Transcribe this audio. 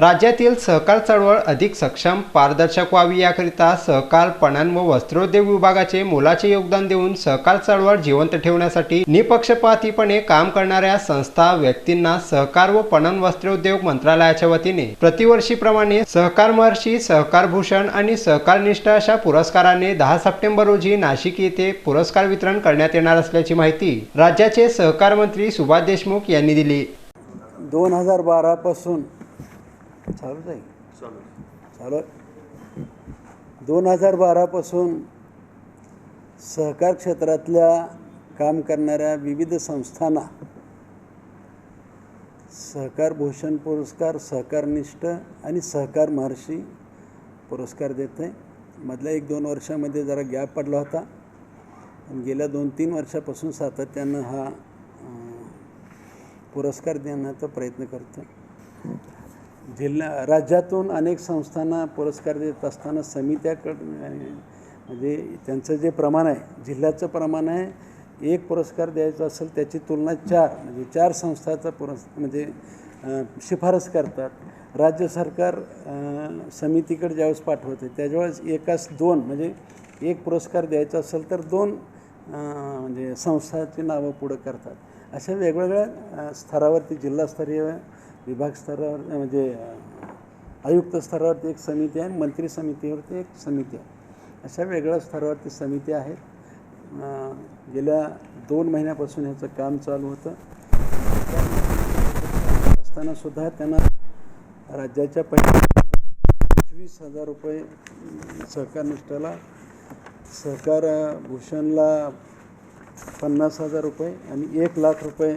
राज्यातील सहकार चळवळ अधिक सक्षम पारदर्शक व्हावी याकरिता सहकार पणन व वस्त्रोद्योग विभागाचे मोलाचे योगदान देऊन सहकार चळवळ जिवंत ठेवण्यासाठी निपक्षपातीपणे काम करणाऱ्या संस्था व्यक्तींना सहकार व पणन वस्त्रोद्योग मंत्रालयाच्या वतीने प्रतिवर्षीप्रमाणे सहकार महर्षी सहकार भूषण आणि सहकार निष्ठा अशा पुरस्काराने दहा सप्टेंबर रोजी नाशिक येथे पुरस्कार वितरण करण्यात येणार असल्याची माहिती राज्याचे सहकार मंत्री सुभाष देशमुख यांनी दिली. दोन हजार बारापासून चालूच आहे चालू. आहे. दोन हजार बारापासून सहकार क्षेत्रातल्या काम करणाऱ्या विविध संस्थांना सहकार भूषण पुरस्कार सहकारनिष्ठ आणि सहकार महर्षी पुरस्कार देत आहे. मधल्या एक दोन वर्षामध्ये जरा गॅप पडला होता. आणि गेल्या दोन तीन वर्षापासून सातत्यानं हा पुरस्कार देण्याचा प्रयत्न करतो जिल्हा राज्यातून अनेक संस्थांना पुरस्कार देत असताना समित्याकडं म्हणजे त्यांचं जे प्रमाण आहे जिल्ह्याचं प्रमाण आहे एक पुरस्कार द्यायचा असेल त्याची तुलना चार म्हणजे चार संस्थाचा पुरस् म्हणजे शिफारस करतात. राज्य सरकार समितीकडे ज्यावेळेस पाठवते त्यावेळेस एकाच दोन म्हणजे एक पुरस्कार द्यायचा असेल तर दोन म्हणजे संस्थाची नावं पुढं करतात. अशा वेगवेगळ्या स्तरावरती जिल्हास्तरीय विभाग स्तरावर म्हणजे आयुक्त स्तरावरती एक समिती आहे आणि मंत्री समितीवरती एक समिती आहे. अशा वेगळ्या स्तरावरती समिती आहेत. गेल्या दोन महिन्यापासून ह्याचं काम चालू होतं. असताना सुद्धा त्यांना राज्याच्या पहिल्या पंचवीस हजार रुपये सहकार निष्ठाला सहकार भूषणला पन्नास हजार रुपये आणि एक लाख रुपये